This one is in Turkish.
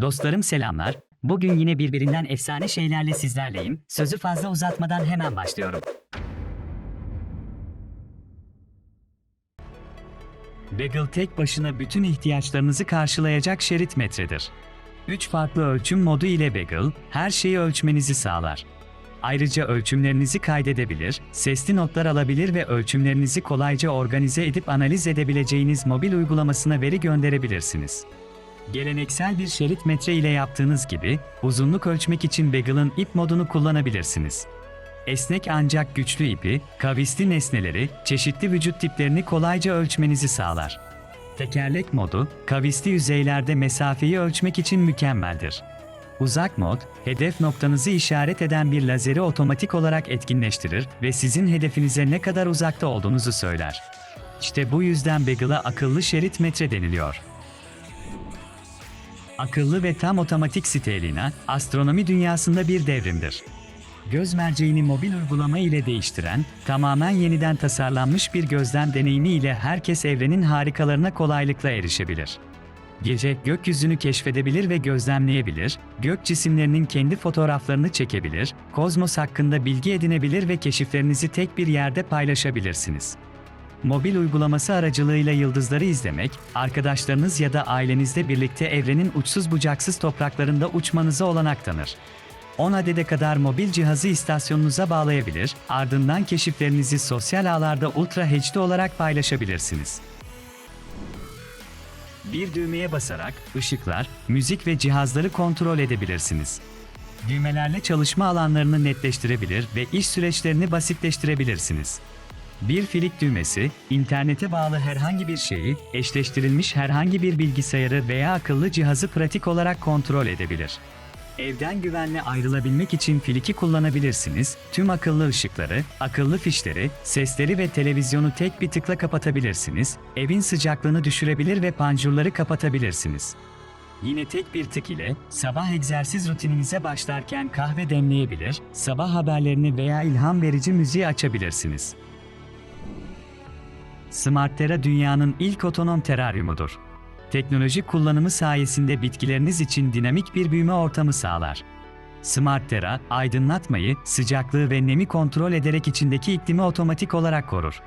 Dostlarım selamlar. Bugün yine birbirinden efsane şeylerle sizlerleyim. Sözü fazla uzatmadan hemen başlıyorum. Bagel tek başına bütün ihtiyaçlarınızı karşılayacak şerit metredir. 3 farklı ölçüm modu ile Bagel, her şeyi ölçmenizi sağlar. Ayrıca ölçümlerinizi kaydedebilir, sesli notlar alabilir ve ölçümlerinizi kolayca organize edip analiz edebileceğiniz mobil uygulamasına veri gönderebilirsiniz. Geleneksel bir şerit metre ile yaptığınız gibi, uzunluk ölçmek için Bagel'ın ip modunu kullanabilirsiniz. Esnek ancak güçlü ipi, kavisli nesneleri, çeşitli vücut tiplerini kolayca ölçmenizi sağlar. Tekerlek modu, kavisli yüzeylerde mesafeyi ölçmek için mükemmeldir. Uzak mod, hedef noktanızı işaret eden bir lazeri otomatik olarak etkinleştirir ve sizin hedefinize ne kadar uzakta olduğunuzu söyler. İşte bu yüzden Bagel'a akıllı şerit metre deniliyor. Akıllı ve tam otomatik Stellina, astronomi dünyasında bir devrimdir. Göz merceğini mobil uygulama ile değiştiren, tamamen yeniden tasarlanmış bir gözlem deneyimi ile herkes evrenin harikalarına kolaylıkla erişebilir. Gece gökyüzünü keşfedebilir ve gözlemleyebilir, gök cisimlerinin kendi fotoğraflarını çekebilir, kozmos hakkında bilgi edinebilir ve keşiflerinizi tek bir yerde paylaşabilirsiniz. Mobil uygulaması aracılığıyla yıldızları izlemek, arkadaşlarınız ya da ailenizle birlikte evrenin uçsuz bucaksız topraklarında uçmanıza olanak tanır. 10 adede kadar mobil cihazı istasyonunuza bağlayabilir, ardından keşiflerinizi sosyal ağlarda Ultra HD olarak paylaşabilirsiniz. Bir düğmeye basarak ışıklar, müzik ve cihazları kontrol edebilirsiniz. Düğmelerle çalışma alanlarını netleştirebilir ve iş süreçlerini basitleştirebilirsiniz. Bir filik düğmesi, internete bağlı herhangi bir şeyi, eşleştirilmiş herhangi bir bilgisayarı veya akıllı cihazı pratik olarak kontrol edebilir. Evden güvenle ayrılabilmek için filiki kullanabilirsiniz, tüm akıllı ışıkları, akıllı fişleri, sesleri ve televizyonu tek bir tıkla kapatabilirsiniz, evin sıcaklığını düşürebilir ve panjurları kapatabilirsiniz. Yine tek bir tık ile sabah egzersiz rutininize başlarken kahve demleyebilir, sabah haberlerini veya ilham verici müziği açabilirsiniz. Smartera dünyanın ilk otonom teraryumudur. Teknoloji kullanımı sayesinde bitkileriniz için dinamik bir büyüme ortamı sağlar. Smartera, aydınlatmayı, sıcaklığı ve nemi kontrol ederek içindeki iklimi otomatik olarak korur.